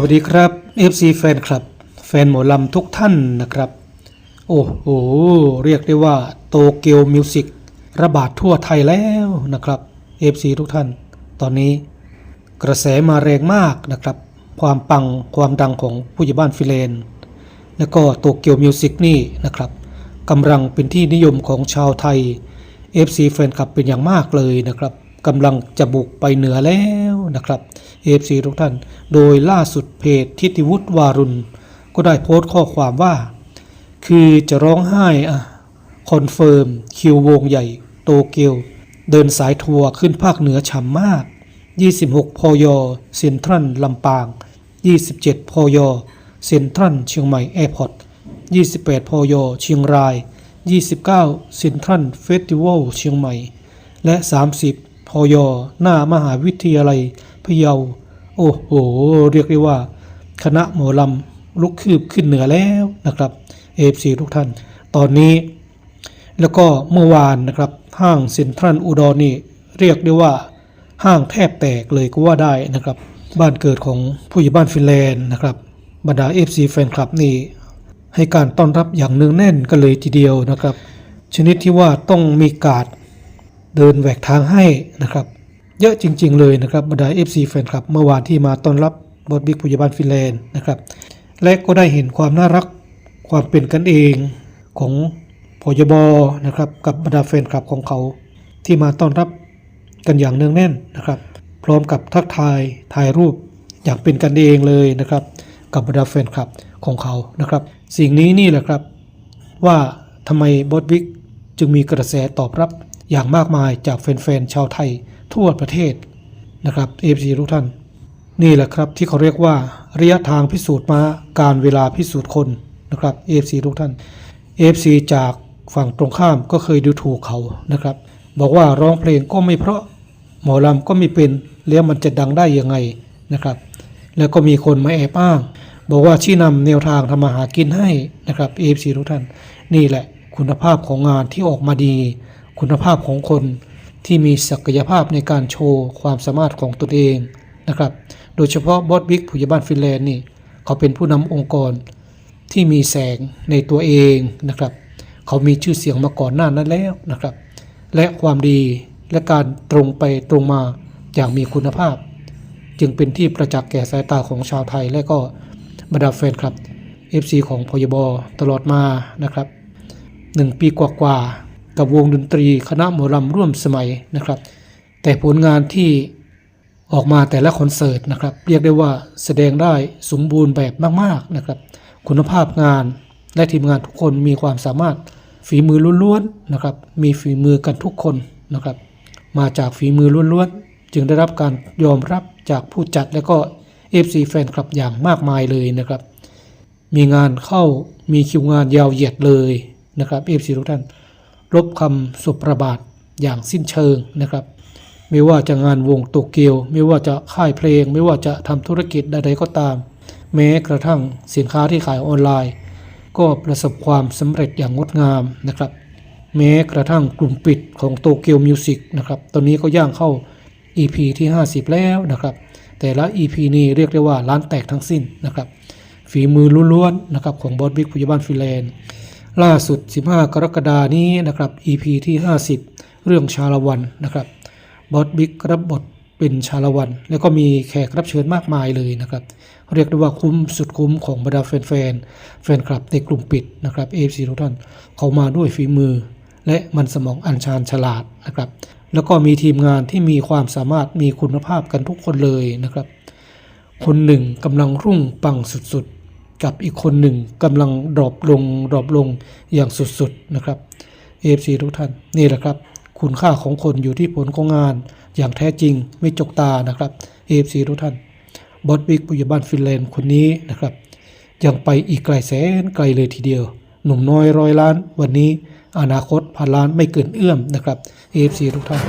วัสดีครับ FC แฟนคลับ แฟนหมอลำทุกท่านนะครับ โอ้โห เรียกได้ว่าโตเกียวมิวสิกระบาดทั่วไทยแล้วนะครับ FC ทุกท่าน ตอนนี้กระแสมาแรงมากนะครับ ความปังความดังของผู้ใหญ่บ้านฟิเลน แล้วก็โตเกียวมิวสิกนี่นะครับกำลังเป็นที่นิยมของชาวไทย FC แฟนคลับเป็นอย่างมากเลยนะครับกำลังจะบุกไปเหนือแล้วนะครับ FC ทุกท่าน โดยล่าสุดเพจทิติวุฒิวารุณ ก็ได้โพสต์ข้อความว่า คือจะร้องไห้อะคอนเฟิร์ม คิววงใหญ่ โตเกียว เดินสายทัวร์ขึ้นภาคเหนือฉ่ำมาก 26พยเซ็นทรัลลำปาง 27พยเซ็นทรัลเชียงใหม่แอร์พอร์ต 28พยเชียงราย 29 เซ็นทรัลเฟสติวัลเชียงใหม่ และ 30พยหน้ามหาวิทยาลัยพะเยา โอ้โห เรียกได้ว่า คณะหมอลำลุกคืบขึ้นเหนือแล้วนะครับเอฟซีทุกท่าน ตอนนี้ แล้วก็เมื่อวานนะครับห้างเซ็นทรัลอุดรนี่เรียกได้ว่าห้างแทบแตกเลยก็ว่าได้นะครับ บ้านเกิดของผู้ใหญ่บ้านฟินแลนด์นะครับบรรดา FC แฟนคลับนี่ให้การต้อนรับอย่างเนืองแน่นกันเลยทีเดียวนะครับ ชนิดที่ว่าต้องมีการเดินแหวกทางให้นะครับ เยอะจริง ๆ เลยนะครับบรรดา FC แฟนคลับ เมื่อวานที่มาต้อนรับบอสบิ๊กผู้ใหญ่บ้านฟินแลนด์นะครับ และก็ได้เห็นความน่ารักความเป็นกันเองของพยบนะครับกับบรรดาแฟนคลับของเขา ที่มาต้อนรับกันอย่างเนืองแน่นนะครับ พร้อมกับทักทายถ่ายรูปอย่างเป็นกันเองเลยนะครับ กับบรรดาแฟนคลับของเขานะครับ สิ่งนี้นี่แหละครับว่าทำไมบอสบิ๊กจึงมีกระแสตอบรับ อย่างมากมายจากแฟนๆชาวไทยทั่วประเทศนะครับเอฟซีทุกท่าน นี่แหละครับที่เขาเรียกว่าระยะทางพิสูจน์มาการเวลาพิสูจน์คนนะครับเอฟซีทุกท่านเอฟซีจากฝั่งตรงข้ามก็เคยดูถูกเขานะครับ บอกว่าร้องเพลงก็ไม่เพราะหมอลำก็ไม่เป็นแล้วมันจะดังได้ยังไงนะครับ แล้วก็มีคนมาแอบอ้าง บอกว่าชี้นำแนวทางทำมาหากินให้นะครับเอฟซีทุกท่าน นี่แหละคุณภาพของงานที่ออกมาดี คุณภาพของคนที่มีศักยภาพในการโชว์ความสามารถของตนเองนะครับ โดยเฉพาะบอสบิ๊กผู้ใหญ่บ้านฟินแลนด์นี่เขาเป็นผู้นำองค์กรที่มีแสงในตัวเองนะครับ เขามีชื่อเสียงมาก่อนหน้านั้นแล้วนะครับ และความดีและการตรงไปตรงมาอย่างมีคุณภาพ จึงเป็นที่ประจักษ์แก่สายตาของชาวไทย และก็บรรดาแฟนคลับ FC ของพยบตลอดมานะครับหนึ่งปีกว่าๆ กับวงดนตรีคณะหมอลำร่วมสมัยนะครับ แต่ผลงานที่ออกมาแต่ละคอนเสิร์ตนะครับ เรียกได้ว่าแสดงได้สมบูรณ์แบบมากๆนะครับ คุณภาพงานและทีมงานทุกคนมีความสามารถฝีมือล้วนๆนะครับ มีฝีมือกันทุกคนนะครับ มาจากฝีมือล้วนๆจึงได้รับการยอมรับจากผู้จัดและก็ FC แฟนคลับอย่างมากมายเลยนะครับ มีงานเข้ามีคิวงานยาวเหยียดเลยนะครับเอฟซีทุกท่าน ลบคำสุประบาทอย่างสิ้นเชิงนะครับ ไม่ว่าจะงานวงโตเกียว ไม่ว่าจะค่ายเพลง ไม่ว่าจะทำธุรกิจใดๆก็ตาม แม้กระทั่งสินค้าที่ขายออนไลน์ ก็ประสบความสำเร็จอย่างงดงามนะครับ แม้กระทั่งกลุ่มปิดของโตเกียวมิวสิกนะครับ ตอนนี้ก็ย่างเข้า EP ที่ 50 แล้วนะครับ แต่ละ EP นี้เรียกได้ว่าล้านแตกทั้งสิ้นนะครับ ฝีมือล้วนๆนะครับของบอสบิ๊กผู้ใหญ่บ้านฟินแลนด์ ล่าสุด 15 กรกฎานี้นะครับ EP ที่ 50 เรื่องชาละวันนะครับบอสบิ๊กรับบทเป็นชาละวัน แล้วก็มีแขกรับเชิญมากมายเลยนะครับ เรียกได้ว่าคุ้มสุดคุ้มของบรรดาแฟนๆแฟนคลับในกลุ่มปิดนะครับ AFC ทุกท่านเขามาด้วยฝีมือ และมันสมองอัญชานฉลาดนะครับ แล้วก็มีทีมงานที่มีความสามารถมีคุณภาพกันทุกคนเลยนะครับ คนหนึ่งกำลังรุ่งปังสุดๆ กับอีกคนหนึ่งกำลังดรอปลงดรอปลงอย่างสุดๆนะครับ AFC ทุกท่านนี่แหละครับ คุณค่าของคนอยู่ที่ผลของงาน อย่างแท้จริงไม่จกตานะครับ AFC ทุกท่านบอสบิ๊กผู้ใหญ่บ้านฟินแลนด์คนนี้นะครับยังไปอีกไกลแสนไกลเลยทีเดียว หนุ่มน้อยร้อยล้าน วันนี้อนาคตพันล้านไม่เกินเอื้อมนะครับ AFC ทุกท่าน